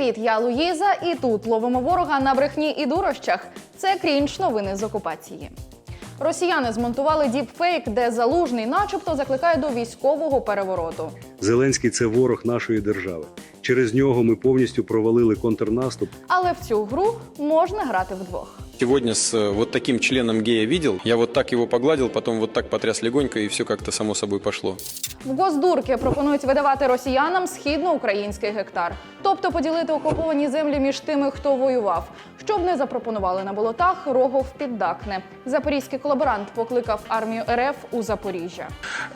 Привіт, я Луїза, і тут ловимо ворога на брехні і дурощах. Це крінж новини з окупації. Росіяни змонтували діпфейк, де залужний, начебто, закликає до військового перевороту. Зеленський це ворог нашої держави. Через нього ми повністю провалили контрнаступ. Але в цю гру можна грати вдвох. Сегодня с э, вот таким членом гея видел. Я вот так его погладил, потом вот так потряс легонько, и все как-то само собой пошло. В Госдурки пропонують видавати росіянам східноукраїнський гектар, тобто поділити окуповані землі між тими, хто воював. Щоб не запропонували на болотах, Рогов піддакне. Запорізький колаборант покликав армію РФ у Запоріжжя.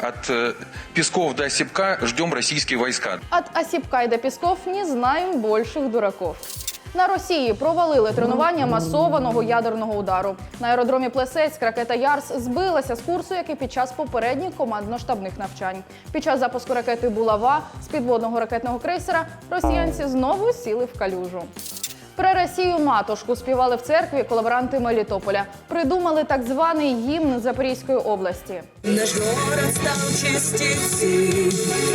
От э, Песков до Осипка ждем российские войска. От Осіпка і до Пісков не знаємо більших дураков. На Росії провалили тренування масованого ядерного удару. На аеродромі Плесецьк ракета Ярс збилася з курсу, як і під час попередніх командно-штабних навчань. Під час запуску ракети Булава з підводного ракетного крейсера росіянці знову сіли в калюжу. Про Росію матушку співали в церкві колаборанти Мелітополя. Придумали так званий гімн Запорізької області. Наш город стал частицей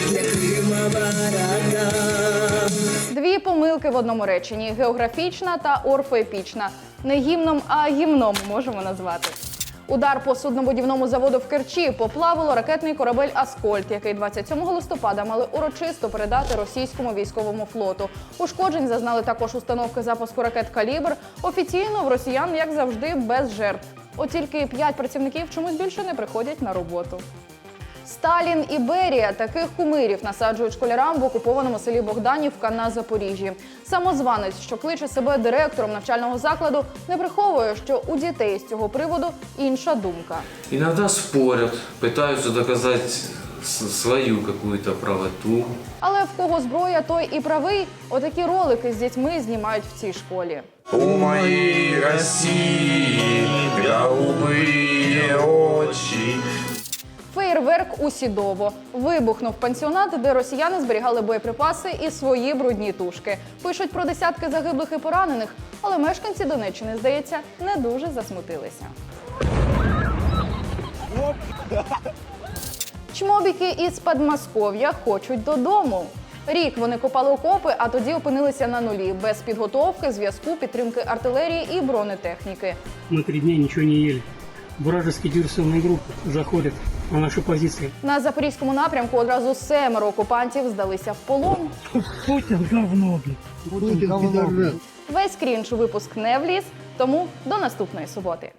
для Крыма врага. Помилки в одному реченні: географічна та орфоепічна. Не гімном, а гімном можемо назвати. Удар по суднобудівному заводу в Керчі поплавило ракетний корабель Аскольд, який 27 листопада мали урочисто передати російському військовому флоту. Ушкоджень зазнали також установки запуску ракет Калібр. Офіційно в росіян, як завжди, без жертв. От тільки п'ять працівників чомусь більше не приходять на роботу. Сталін і Берія таких кумирів насаджують школярам в окупованому селі Богданівка на Запоріжжі. Самозванець, що кличе себе директором навчального закладу, не приховує, що у дітей з цього приводу інша думка. Иногда спорят, пытаются доказать с- свою какую-то правоту. Але в кого зброя, той і правий. Отакі ролики з дітьми знімають в цій школі. У моей России Феєрверк у Сідово вибухнув пансіонат, де росіяни зберігали боєприпаси і свої брудні тушки. Пишуть про десятки загиблих і поранених, але мешканці Донеччини, здається, не дуже засмутилися. Чмобіки із Подмосков'я хочуть додому. Рік вони копали окопи, а тоді опинилися на нулі без підготовки, зв'язку, підтримки артилерії і бронетехніки. Мы три дня ничего не ели. Вражеские диверсионные групи заходять на нашу позицію На запорізькому напрямку одразу семеро окупантів здалися в полон. Путін говно, Путін говно. Весь крінж випуск не вліз, тому до наступної суботи.